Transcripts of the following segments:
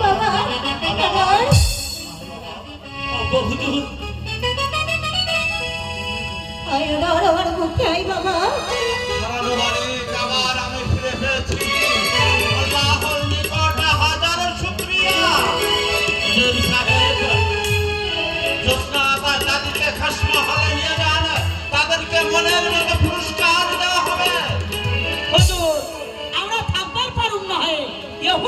বাবা। আমার হুজুর আয় বাবা।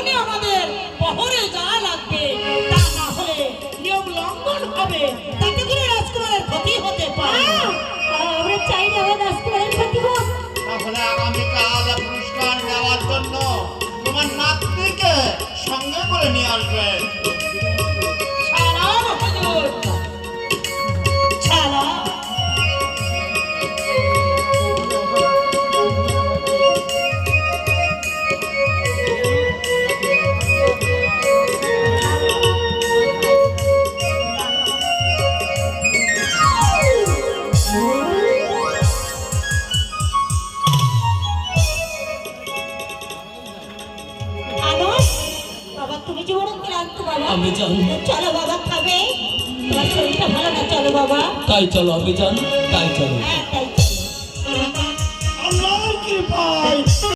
এখনই আমাদের পহরে যাওয়া লাগবে। তা না হলে নিয়ম লঙ্ঘন হবে। তাতে করে রাজকুমারের ক্ষতি হতে পারে। আমরা চাই না আমার রাজকুমারের ক্ষতি হোক। তাহলে আগামীকাল পুরস্কার নেওয়ার জন্য তোমার নাতনিকে সঙ্গে করে নিয়ে আসবে। তুমি জীবনে ক্লান্ত বাবা আমি জানি। চলো বাবা খাবে। তোমার শরীরটা ভালো না? চলো বাবা। তাই চলো আমি জানি। তাই চলো। হ্যাঁ